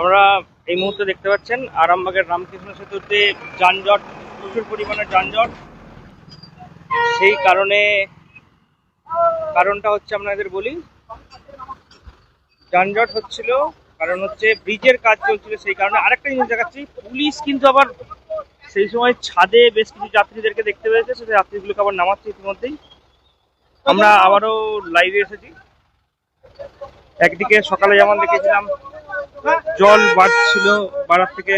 আমরা এই মুহূর্তে দেখতে পাচ্ছেন আরামবাগের রামকৃষ্ণ সেতুতে যানজট, প্রচুর পরিমাণে যানজট। সেই কারণে, কারণটা হচ্ছে আপনাদের বলি, যানজট হচ্ছিল, কারণ হচ্ছে ব্রিজের কাজ চলছিল সেই কারণে। আরেকটা জিনিস দেখাচ্ছি, পুলিশ কিন্তু আবার সেই সময় ছাদে বেশ কিছু যাত্রীদেরকে দেখতে পেয়েছে, সেই যাত্রীগুলোকে আবার নামাচ্ছে ইতিমধ্যেই। আমরা আবারও লাইভে এসেছি। একদিকে সকালে যেমন দেখেছিলাম জল বাড়ছিল বাড়ার থেকে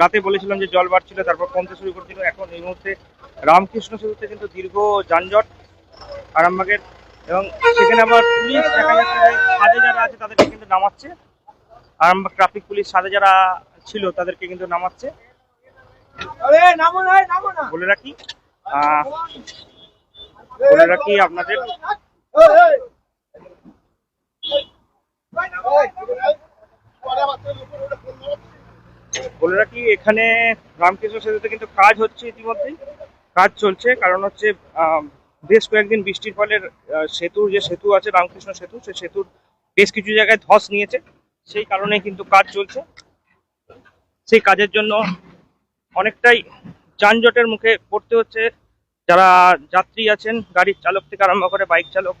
রাতে বলেছিলাম যে জল বাড়ছিল তারপর কমতে শুরু করছিল। এখন এই মুহূর্তে রামকৃষ্ণ সেতুতে কিন্তু দীর্ঘ যানজট আরামবাগের এবং সেখানে আবার পুলিশ দেখা যাচ্ছে ছাদে যারা আছে তাদেরকে কিন্তু নামাচ্ছে। আরামবাগ ট্রাফিক পুলিশ ছাদে যারা ছিল তাদেরকে কিন্তু নামাচ্ছে। বলে রাখি বলে রাখি আপনাদের। বলে রাখি, এখানে রামকৃষ্ণ সেতুতে কিন্তু কাজ হচ্ছে ইতিমধ্যেই। কাজ চলছে, কারণ হচ্ছে বেশ কয়েকদিন বৃষ্টির ফলে সেতুর যে সেতু আছে, রামকৃষ্ণ সেতু সেই সেতুর বেশ কিছু জায়গায় ধস নিয়েছে। সেই কারণে কিন্তু কাজ চলছে। সেই কাজের জন্য অনেকটাই যানজটের মুখে পড়তে হচ্ছে। যারা যাত্রী আছেন, গাড়ির চালক থেকে আরম্ভ করে বাইক চালক,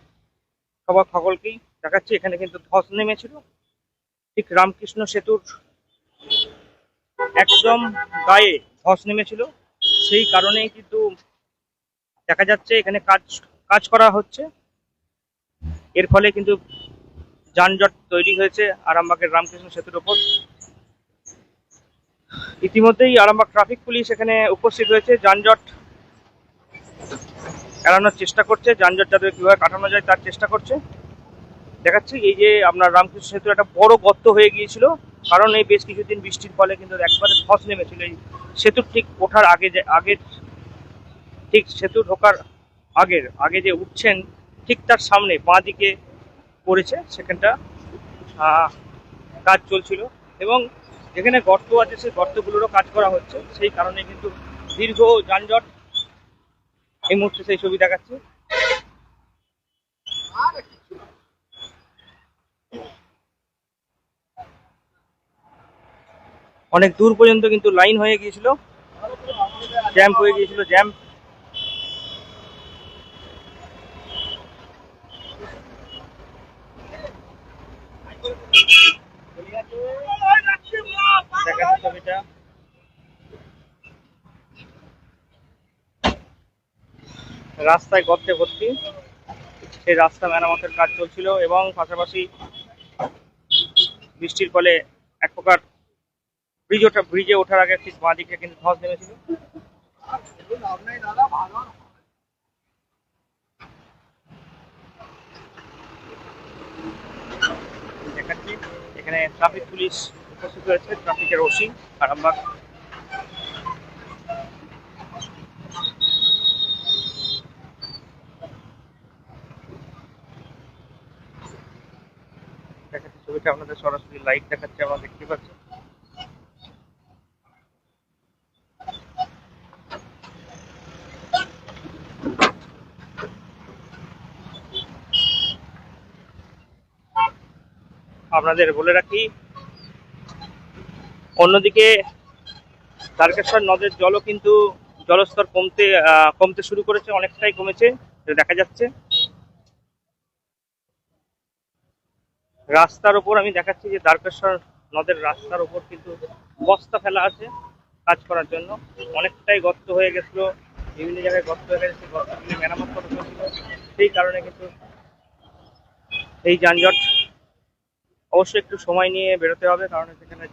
সবার সকলকেই দেখাচ্ছি, এখানে কিন্তু ধস নেমেছিল। ঠিক রামকৃষ্ণ সেতুর একদম গায়ে ধস নেমেছিল। সেই কারণেই কিন্তু দেখা যাচ্ছে এখানে কাজ কাজ করা হচ্ছে। এর ফলে কিন্তু যানজট তৈরি হয়েছে আরামবাগের রামকৃষ্ণ সেতুর ওপর। ইতিমধ্যেই আরামবাগ ট্রাফিক পুলিশ এখানে উপস্থিত হয়েছে। যানজট এড়ানোর চেষ্টা করছে। যানজট যাতে কীভাবে কাটানো যায় তার চেষ্টা করছে। দেখাচ্ছি, এই যে আপনার রামকৃষ্ণ সেতু একটা বড় গর্ত হয়ে গিয়েছিল। কারণ এই বেশ কিছুদিন বৃষ্টির ফলে কিন্তু একবারে ধস নেমেছিল। এই সেতুর ঠিক ওঠার আগে যে আগের ঠিক সেতু ঢোকার আগের, আগে যে উঠছেন, ঠিক তার সামনে বাঁ দিকে পড়েছে সেখানটা কাজ চলছিল। এবং যেখানে গর্ত আছে, সেই গর্তগুলোরও কাজ করা হচ্ছে। সেই কারণে কিন্তু দীর্ঘ যানজট এই মুহূর্তে সেই ছবি দেখাচ্ছি। অনেক দূর পর্যন্ত কিন্তু লাইন হয়ে গিয়েছিল। জ্যাম হয়ে গিয়েছিল জ্যাম রাস্তায় গর্তে ভর্তি। সেই রাস্তা মেরামতের কাজ চলছিল এবং পাশাপাশি বৃষ্টির ফলে এক প্রকার ব্রিজ ওঠা, ব্রিজে ওঠার আগে ঠিক বাঁ দিকে কিন্তু ধস নেমেছিল। দেখাচ্ছি, এখানে ট্রাফিক পুলিশ উপস্থিত হয়েছে ট্রাফিকের ওসি আরামবাগ দেখাচ্ছি ছবিটা, আপনাদের সরাসরি লাইভ দেখাচ্ছে আমরা দেখতে পাচ্ছি আপনাদের বলে রাখি, অন্যদিকে তারকেশ্বর নদের জলও কিন্তু জলস্তর কমতে কমতে শুরু করেছে, অনেকটাই কমেছে দেখা যাচ্ছে। রাস্তার ওপর আমি দেখাচ্ছি যে দ্বারকেশ্বর নদের রাস্তার ওপর কিন্তু বস্তা ফেলা আছে কাজ করার জন্য। অনেকটাই গর্ত হয়ে গেছিল, বিভিন্ন জায়গায় গর্ত হয়ে গেছে, গর্তগুলি মেরামত করা হয়েছিল। সেই কারণে কিন্তু এই যানজট অবশ্যই একটু সময় নিয়ে বেরোতে হবে কারণ সেখানে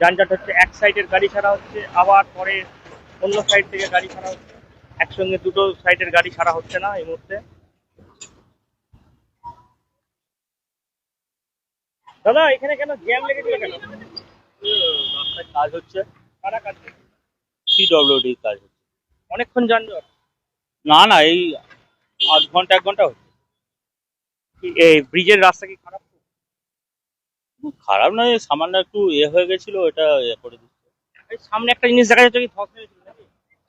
যানজট হচ্ছে এক সাইডের গাড়ি ছাড়া হচ্ছে আবার পরে অন্য সাইড থেকে গাড়ি ছাড়া হচ্ছে। একসঙ্গে দুটো সাইডের গাড়ি ছাড়া হচ্ছে না এই মুহূর্তে। দাদা এখানে কেন জ্যাম লেগেছিল কেন? রাস্তায় কাজ হচ্ছে। কারা কাজ করছে? পিডব্লিউডি কাজ হচ্ছে। অনেকক্ষণ যানজট? না না এই আধ ঘণ্টা এক ঘণ্টা হচ্ছে। এই ব্রিজের রাস্তা কি খারাপ? খারাপ নয় সামান্য একটু ইয়ে হয়ে গেছিল ওটা ইয়ে করে দিচ্ছে। সামনে একটা জিনিস দেখা যাচ্ছে কি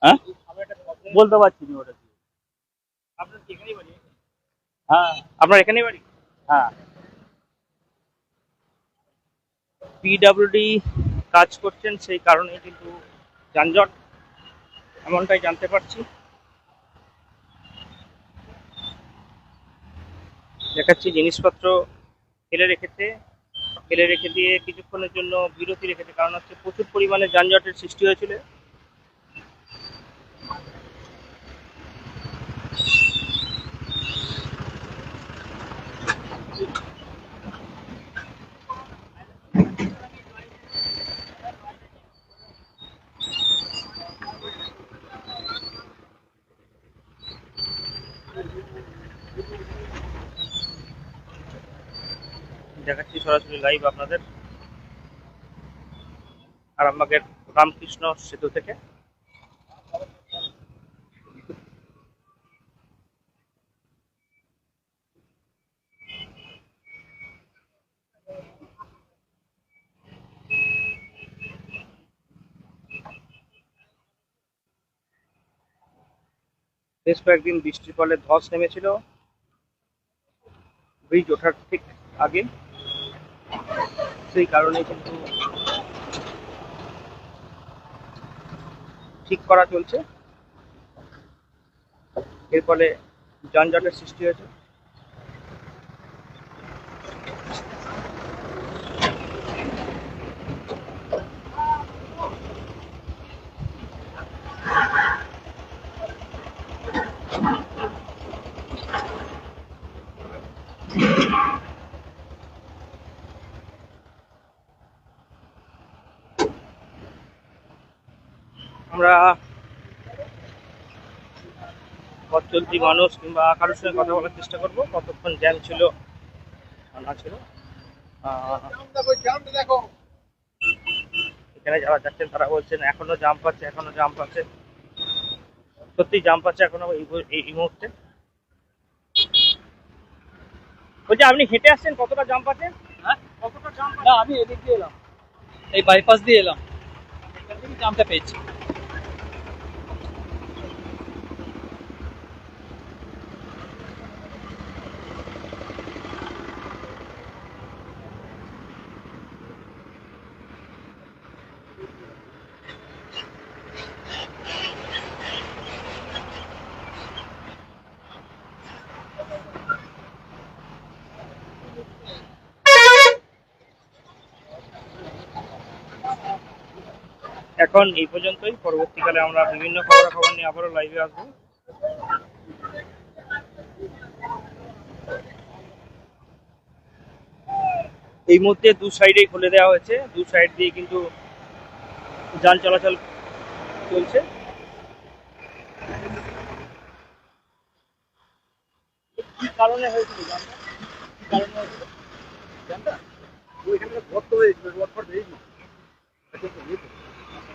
হ্যাঁ? বলতে পারছি না ওটা। আপনার এখানেই বাড়ি? হ্যাঁ। আপনার এখানেই বাড়ি? হ্যাঁ। পিডাব্লিউডি কাজ করছেন সেই কারণেই কিন্তু যানজট এমনটাই জানতে পারছি। দেখাচ্ছি জিনিসপত্র ফেলে রেখেছে। ফেলে রেখে দিয়ে কিছুক্ষণের জন্য বিরতি রেখেছে কারণ হচ্ছে প্রচুর পরিমাণে যানজটের সৃষ্টি হয়েছিল। দেখাচ্ছি সরাসরি লাইভ আপনাদের। আরামবাগের রামকৃষ্ণ সেতু থেকে। বেশ কয়েকদিন বৃষ্টির ফলে ধস নেমেছিল। ব্রিজ ওঠার ঠিক আগে। সেই কারণে কিন্তু ঠিক করা চলছে। এর ফলে যানজটের সৃষ্টি হয়েছে। আমরা পথ চলতি মানুষ কিংবা কারোর সঙ্গে কথা বলার চেষ্টা করব। কতক্ষণ জ্যাম ছিল না ছিল। আহ, জাম দেখো এখানে যারা যাচ্ছেন তারা বলছেন এখনও জাম পাচ্ছে এখনও জাম পাচ্ছে সত্যি জাম পাচ্ছে এখনও এই মুহূর্তে। বলছি আপনি হেঁটে আসছেন? কতটা জাম পাচ্ছেন হ্যাঁ? কতটা জাম না আমি এদিক দিয়ে এলাম। এই বাইপাস দিয়ে এলাম। জামটা পেয়েছি। এখন এই পর্যন্তই। পরবর্তীকালে আমরা বিভিন্ন খবরাখবর নিয়ে আবারও লাইভে আসব। এই মুহূর্তে দু সাইডেই খুলে দেওয়া হয়েছে। দু সাইড দিয়ে কিন্তু যান চলাচল চলছে। কি কারণে হয়েছিল জানটা কি কারণে হয়েছিল? জামটা ওইখানে গর্ত হয়েছিল গর্ত হয়েছিল।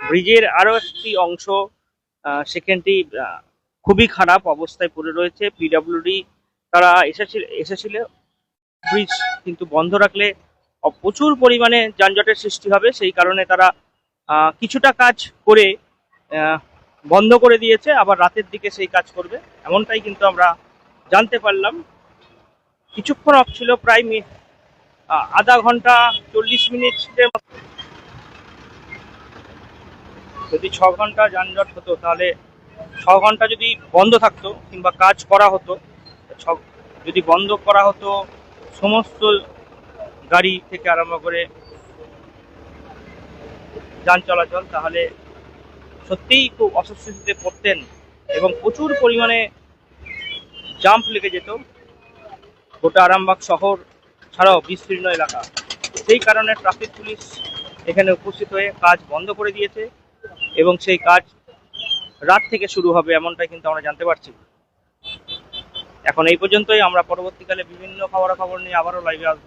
ব্রিজের আরও একটি অংশ সেখানটি খুবই খারাপ অবস্থায় পড়ে রয়েছে। পিডাব্লিউডি তারা এসেছিল এসেছিল। ব্রিজ কিন্তু বন্ধ রাখলে প্রচুর পরিমাণে যানজটের সৃষ্টি হবে। সেই কারণে তারা কিছুটা কাজ করে বন্ধ করে দিয়েছে। আবার রাতের দিকে সেই কাজ করবে। এমনটাই কিন্তু আমরা জানতে পারলাম। কিছুক্ষণ অফ ছিল, প্রায় আধা ঘণ্টা চল্লিশ মিনিটের যদি ছ ঘণ্টা যানজট হতো, তাহলে ছ ঘণ্টা যদি বন্ধ থাকতো কিংবা কাজ করা হতো যদি বন্ধ করা হতো সমস্ত গাড়ি থেকে আরম্ভ করে যান চলাচল, তাহলে সত্যিই খুব অস্বস্তিতে পড়তেন এবং প্রচুর পরিমাণে জাম্প লেগে যেত গোটা আরামবাগ শহর ছাড়াও বিস্তীর্ণ এলাকা। সেই কারণে ট্রাফিক পুলিশ এখানে উপস্থিত হয়ে কাজ বন্ধ করে দিয়েছে। এবং সেই কাজ রাত থেকে শুরু হবে এমনটাই কিন্তু আমরা জানতে পারছি। এখন এই পর্যন্তই, আমরা পরবর্তীকালে বিভিন্ন খবরাখবর নিয়ে আবারও লাইভে আসব।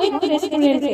মৈত্র রেস্টুরেন্টে